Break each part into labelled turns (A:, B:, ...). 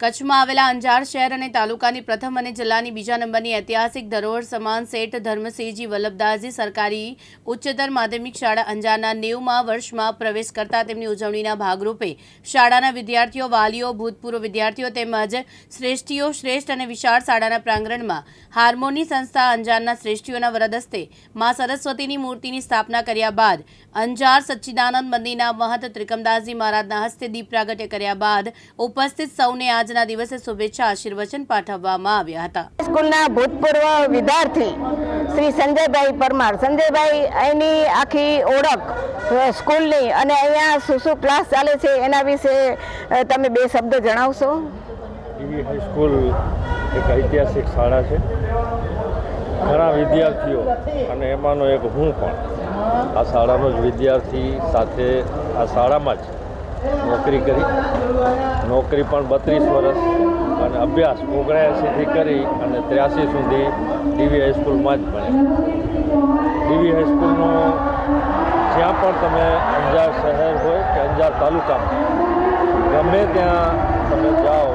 A: કચ્છમાં આવેલા અંજાર શહેર અને તાલુકાની પ્રથમ અને જિલ્લાની બીજા નંબરની ઐતિહાસિક ધરોહર સમાન શેઠ ધર્મસિંહજી વલ્લભદાસજી સરકારી ઉચ્ચતર માધ્યમિક શાળા અંજારના નેવમાં વર્ષમાં પ્રવેશ કરતા તેમની ઉજવણીના ભાગરૂપે શાળાના વિદ્યાર્થીઓ, વાલીઓ, ભૂતપૂર્વ વિદ્યાર્થીઓ તેમજ શ્રેષ્ઠીઓ શ્રેષ્ઠ અને વિશાળ શાળાના પ્રાંગણમાં હાર્મોની સંસ્થા અંજારના શ્રેષ્ઠીઓના વરદસ્તે મા સરસ્વતીની મૂર્તિની સ્થાપના કર્યા બાદ અંજાર સચ્ચિદાનંદ મંદિરના મહંત ત્રિકમદાસજી મહારાજના હસ્તે દીપ પ્રાગટ્ય કર્યા બાદ ઉપસ્થિત સૌને આજના દિવસે શુભેચ્છા આશીર્વચન પાઠવવામાં આવ્યા હતા.
B: સ્કૂલના ભૂતપૂર્વ વિદ્યાર્થી શ્રી સંજયભાઈ પરમાર. સંજયભાઈ અહીંની આખી ઓળખ સ્કૂલની અને અહીંયા શું શું ક્લાસ ચાલે છે એના વિશે તમે બે શબ્દ જણાવશો?
C: ડીવી હાઈસ્કૂલ એક ઐતિહાસિક શાળા છે. ઘણા વિદ્યાર્થીઓ અને એમાંનો એક હું પણ આ શાળાનો જ વિદ્યાર્થી સાથે આ શાળામાં જ નોકરી કરી. નોકરી પણ બત્રીસ વર્ષ અને અભ્યાસ ઓગણએંસીથી કરી અને ત્ર્યાસી સુધી ડીવી હાઈસ્કૂલમાં જ ભણ્યા ડીવી હાઈસ્કૂલનો જ્યાં પણ તમે અંજાર શહેર હોય કે અંજાર તાલુકામાં, ગમે ત્યાં તમે જાઓ,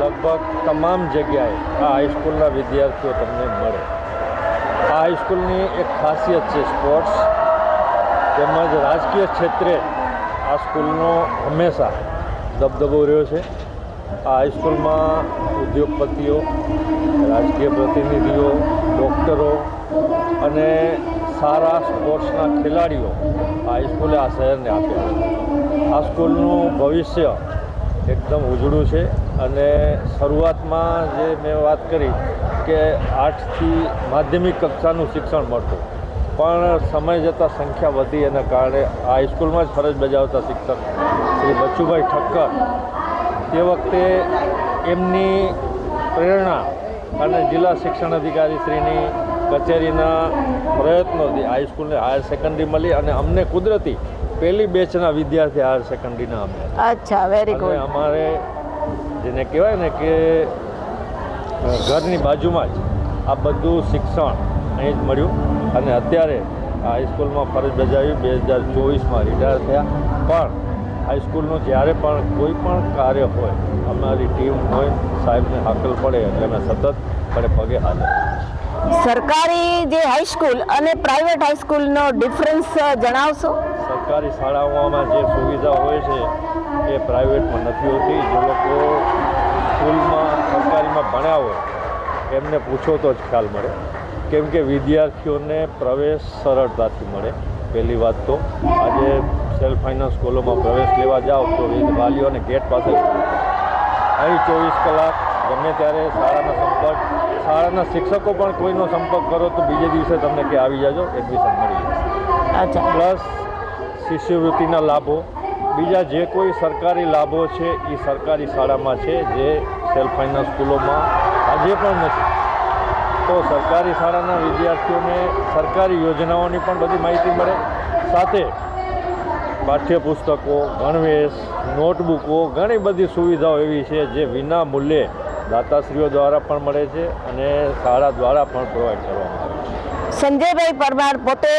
C: લગભગ તમામ જગ્યાએ આ હાઈસ્કૂલના વિદ્યાર્થીઓ તમને મળે. આ હાઈસ્કૂલની એક ખાસિયત છે સ્પોર્ટ્સ, તેમજ રાજકીય ક્ષેત્રે આ સ્કૂલનો હંમેશા દબદબો રહ્યો છે. આ હાઈસ્કૂલમાં ઉદ્યોગપતિઓ રાજકીય પ્રતિનિધિઓ, ડૉક્ટરો અને સારા સ્પોર્ટ્સના ખેલાડીઓ આ હાઈસ્કૂલે આ શહેરને આપ્યા છે. આ સ્કૂલનું ભવિષ્ય એકદમ ઉજળું છે અને શરૂઆતમાં જે મેં વાત કરી કે આઠથી માધ્યમિક કક્ષાનું શિક્ષણ મળતું. પણ સમય જતાં સંખ્યા વધી એના કારણે હાઈસ્કૂલમાં જ ફરજ બજાવતા શિક્ષક શ્રી બચુભાઈ ઠક્કર તે વખતે એમની પ્રેરણા અને જિલ્લા શિક્ષણ અધિકારી શ્રીની કચેરીના પ્રયત્નોથી હાઈસ્કૂલને હાયર સેકન્ડરી મળી અને અમને કુદરતી પહેલી બેચના વિદ્યાર્થી હાયર સેકન્ડરીના અમે.
B: અચ્છા વેરી ગુડ
C: અમારે જેને કહેવાય ને કે ઘરની બાજુમાં જ આ બધું શિક્ષણ અહીં જ મળ્યું. અને અત્યારે હાઈસ્કૂલમાં ફરજ બજાવી બે હજાર ચોવીસમાં રિટાયર થયા. પણ હાઈસ્કૂલનું જ્યારે પણ કોઈ પણ કાર્ય હોય અમારી ટીમ હોય સાહેબને હાકલ પડે એટલે અમે સતત પડે પગે હાજર
B: સરકારી જે હાઈસ્કૂલ અને પ્રાઇવેટ હાઈસ્કૂલનો ડિફરન્સ જણાવશો?
C: સરકારી શાળાઓમાં જે સુવિધા હોય છે એ પ્રાઇવેટમાં નથી હોતી. જે લોકો સ્કૂલમાં સરકારીમાં ભણ્યા હોય એમને પૂછો તો જ ખ્યાલ મળે. કેમ કે વિદ્યાર્થીઓને પ્રવેશ સરળતાથી મળે. પહેલી વાત તો આજે સેલ્ફ ફાઇનાન્સ સ્કૂલોમાં પ્રવેશ લેવા જાઓ તો વાલીઓને ગેટ પાસે અહીં ચોવીસ કલાક ગમે ત્યારે શાળાના સંપર્ક શાળાના શિક્ષકો પણ કોઈનો સંપર્ક કરો તો બીજે દિવસે તમને કે આવી જાજો એડમિશન મળી જશે. પ્લસ શિષ્યવૃત્તિના લાભો. બીજા જે કોઈ સરકારી લાભો છે એ સરકારી શાળામાં છે જે સેલ્ફ ફાઇનાન્સ સ્કૂલોમાં આજે પણ નથી. તો સરકારી શાળાના વિદ્યાર્થીઓને સરકારી યોજનાઓની પણ બધી માહિતી મળે. સાથે પાઠ્યપુસ્તકો, ગણવેશ, નોટબુકો, ઘણી બધી સુવિધાઓ એવી છે જે વિના મૂલ્યે દાતાશ્રીઓ દ્વારા પણ મળે છે અને શાળા દ્વારા પણ પ્રોવાઈડ કરવામાં આવે છે.
B: સંજયભાઈ પરમાર પોતે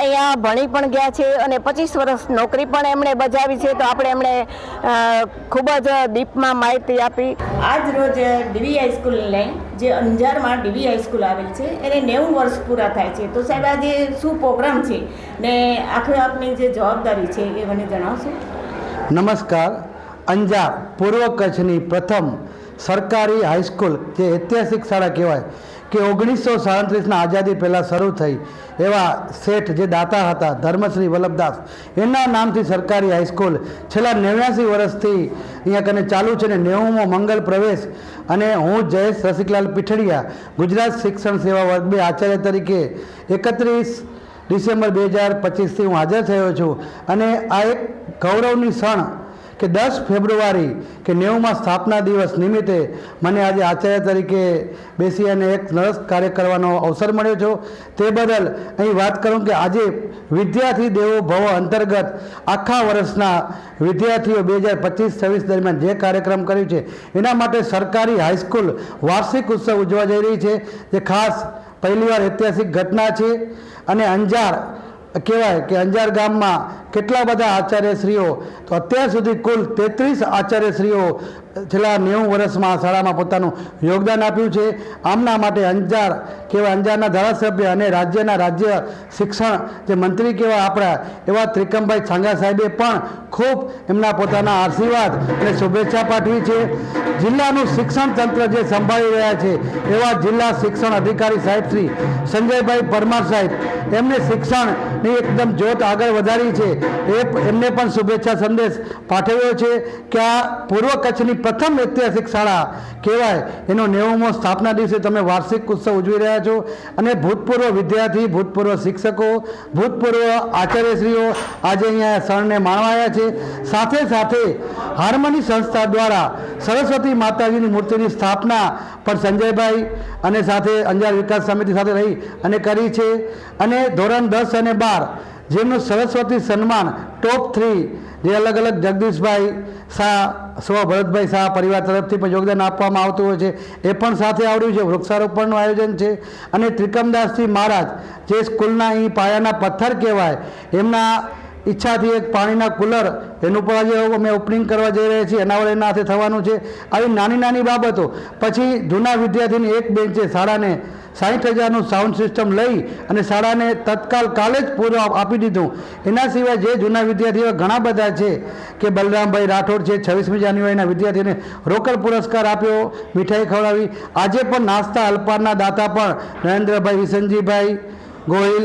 B: અહીંયા ભણી પણ ગયા છે અને પચીસ વર્ષ નોકરી પણ એમણે બજાવી છે. તો આપણે એમણે ખૂબ જ ડીપમાં માહિતી આપી.
D: આજ રોજ ડીવી હાઈસ્કૂલ લાઈન જે અંજારમાં ડીવી હાઈસ્કૂલ આવેલ છે એને નેવું વર્ષ પૂરા થાય છે. તો સાહેબ આજે શું પ્રોગ્રામ છે ને આખરે આપની જે જવાબદારી છે એ મને જણાવશો?
E: નમસ્કાર. અંજાર પૂર્વ કચ્છની પ્રથમ સરકારી હાઈસ્કૂલ જે ઐતિહાસિક શાળા કહેવાય કે ઓગણીસો સાડત્રીસના આઝાદી પહેલાં શરૂ થઈ એવા શેઠ જે દાતા હતા, ધર્મશ્રી વલ્લભદાસ, એના નામથી સરકારી હાઈસ્કૂલ છેલ્લા નેવ્યાસી વર્ષથી અહીંયા કને ચાલુ છે ને નેવુંમો મંગલ પ્રવેશ. અને હું જયેશ રસિકલાલ પીઠડિયા, ગુજરાત શિક્ષણ સેવા વર્ગ બે આચાર્ય તરીકે એકત્રીસ ડિસેમ્બર બે હજાર પચીસથી હું હાજર થયો છું. અને આ એક ગૌરવની ક્ષણ કે દસ ફેબ્રુઆરી કે નેવુંમાં સ્થાપના દિવસ નિમિત્તે મને આજે આચાર્ય તરીકે બેસી અને એક નરસ કાર્ય કરવાનો અવસર મળ્યો છો. તે બદલ અહીં વાત કરું કે આજે વિદ્યાર્થી દેવો ભવ અંતર્ગત આખા વર્ષના વિદ્યાર્થીઓ બે હજાર પચીસ છવ્વીસ દરમિયાન જે કાર્યક્રમ કર્યું છે, એના માટે સરકારી હાઈસ્કૂલ વાર્ષિક ઉત્સવ ઉજવા જઈ રહી છે. જે ખાસ પહેલીવાર ઐતિહાસિક ઘટના છે અને અંજાર કહેવાય કે અંજાર ગામમાં કેટલા બધા આચાર્યશ્રીઓ? તો અત્યાર સુધી કુલ તેત્રીસ આચાર્યશ્રીઓ છેલ્લા નેવું વર્ષમાં શાળામાં પોતાનું યોગદાન આપ્યું છે. આમના માટે અંજાર કેવા અંજારના ધારાસભ્ય અને રાજ્યના રાજ્ય શિક્ષણ જે મંત્રી કેવા આપણા એવા ત્રિકમભાઈ છાંગા સાહેબે પણ ખૂબ એમના પોતાના આશીર્વાદ અને શુભેચ્છા પાઠવી છે. જિલ્લાનું શિક્ષણ તંત્ર જે સંભાળી રહ્યા છે એવા જિલ્લા શિક્ષણ અધિકારી સાહેબ શ્રી સંજયભાઈ પરમાર સાહેબ, એમને શિક્ષણની એકદમ જોત આગળ વધારી છે. એ એમને પણ શુભેચ્છા સંદેશ પાઠવ્યો છે કે આ પૂર્વ કચ્છની પ્રથમ ઐતિહાસિક શાળા કહેવાય. એનો નેવમો સ્થાપના દિવસે તમે વાર્ષિક ઉત્સવ ઉજવી રહ્યા છો અને ભૂતપૂર્વ વિદ્યાર્થી, ભૂતપૂર્વ શિક્ષકો, ભૂતપૂર્વ આચાર્યશ્રીઓ આજે અહીંયા શરણને માણવા આવ્યા છે. સાથે સાથે હાર્મની સંસ્થા દ્વારા સરસ્વતી માતાજીની મૂર્તિની સ્થાપના પણ સંજયભાઈ અને સાથે અંજાર વિકાસ સમિતિ સાથે રહી અને કરી છે. અને ધોરણ દસ અને બાર જેમનું સરસ્વતી સન્માન ટોપ થ્રી જે અલગ અલગ જગદીશભાઈ શાહ, સ્વ ભરતભાઈ શાહ પરિવાર તરફથી પણ યોગદાન આપવામાં આવતું હોય છે. એ પણ સાથે આવડ્યું છે. વૃક્ષારોપણનું આયોજન છે. અને ત્રિકમદાસજી મહારાજ જે સ્કૂલના અહીં પાયાના પથ્થર કહેવાય, એમના ઈચ્છાથી એક પાણીના કુલર, એનું પણ આજે અમે ઓપનિંગ કરવા જઈ રહ્યા છીએ. એના વડે એના હાથે થવાનું છે. આવી નાની નાની બાબતો. પછી જૂના વિદ્યાર્થીની એક બેન્ચે શાળાને સાઠ હજારનું સાઉન્ડ સિસ્ટમ લઈ અને શાળાને તત્કાલ કાલે જ પૂરું આપી દીધું. એના સિવાય જે જૂના વિદ્યાર્થીઓ ઘણા બધા છે કે બલરામભાઈ રાઠોડ છે, છવ્વીસમી જાન્યુઆરીના વિદ્યાર્થીઓને રોકડ પુરસ્કાર આપ્યો, મીઠાઈ ખવડાવી. આજે પણ નાસ્તા, અલ્પારના દાતા પણ નરેન્દ્રભાઈ, વિસનજીભાઈ ગોહિલ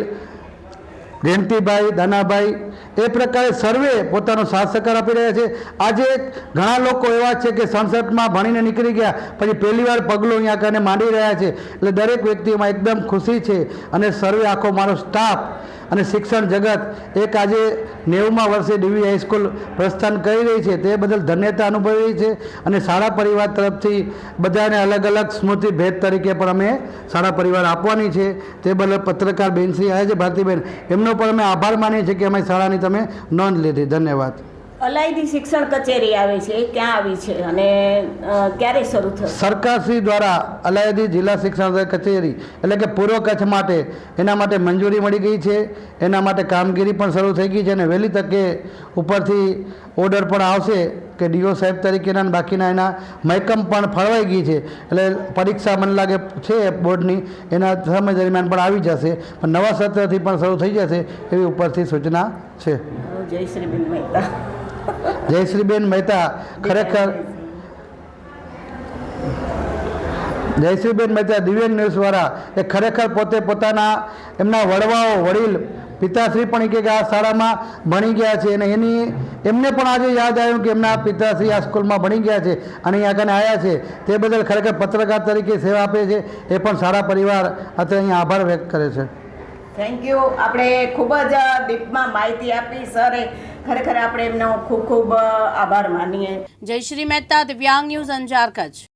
E: રેમતીભાઈ દાનાભાઈ, એ પ્રકારે સર્વે પોતાનો સાથ આપી રહ્યા છે. આજે ઘણા લોકો એવા છે કે સંસદમાં ભણીને નીકળી ગયા, પછી પહેલી વાર પગલું અહીંયા કરીને માંડી રહ્યા છે. એટલે દરેક વ્યક્તિમાં એકદમ ખુશી છે અને સર્વે આખો મારો સ્ટાફ અને શિક્ષણ જગત એક આજે નેવુંમાં વર્ષે ડીવી હાઈસ્કૂલ પ્રસ્થાન કરી રહી છે તે બદલ ધન્યતા અનુભવી રહી છે અને શાળા પરિવાર તરફથી બધાને અલગ અલગ સ્મૃતિ ભેટ તરીકે પણ અમે શાળા પરિવાર આપવાની છે. તે બદલ પત્રકાર બેનશ્રી આવ્યા છે ભારતીબેન, એમનો પણ અમે આભાર માનીએ છીએ કે અમે શાળાની તમે નોંધ લીધી. ધન્યવાદ.
D: અલાયદી શિક્ષણ કચેરી આવે છે ક્યાં આવી છે અને ક્યારે શરૂ થશે?
E: સરકારશ્રી દ્વારા અલાયદી જિલ્લા શિક્ષણ કચેરી એટલે કે પૂર્વ કચ્છ માટે એના માટે મંજૂરી મળી ગઈ છે એના માટે કામગીરી પણ શરૂ થઈ ગઈ છે અને વહેલી તકે ઉપરથી ઓર્ડર પણ આવશે કે ડીઓ સાહેબ તરીકેના બાકીના એના મહેકમ પણ ફળવાઈ ગઈ છે એટલે પરીક્ષા મને લાગે છે બોર્ડની એના સમય દરમિયાન પણ આવી જશે પણ નવા સત્રથી પણ શરૂ થઈ જશે એવી ઉપરથી સૂચના છે.
D: જયશ્રીબેન મહેતા
E: જયશ્રીબેન મહેતા ખરેખર જયશ્રીબેન મહેતા દિવ્યાંગ ન્યૂઝવાળા એ ખરેખર પોતે પોતાના એમના વડવાઓ, વડીલ, પિતાશ્રી પણ કે આ શાળામાં ભણી ગયા છે અને એની એમને પણ આજે યાદ આવ્યું કે એમના પિતાશ્રી આ સ્કૂલમાં ભણી ગયા છે અને અહીંયા આગળ આવ્યા છે. તે બદલ ખરેખર પત્રકાર તરીકે સેવા આપે છે. એ પણ સારા પરિવાર અત્યારે અહીંયા આભાર વ્યક્ત કરે છે.
D: થેન્ક યુ આપણે ખૂબ જ ડીપમાં માહિતી આપી. સરે, ખરેખર આપણે એમનો ખૂબ ખૂબ આભાર માનીએ.
A: જયશ્રી મહેતા, દિવ્યાંગ ન્યૂઝ અંજાર કચ્છ.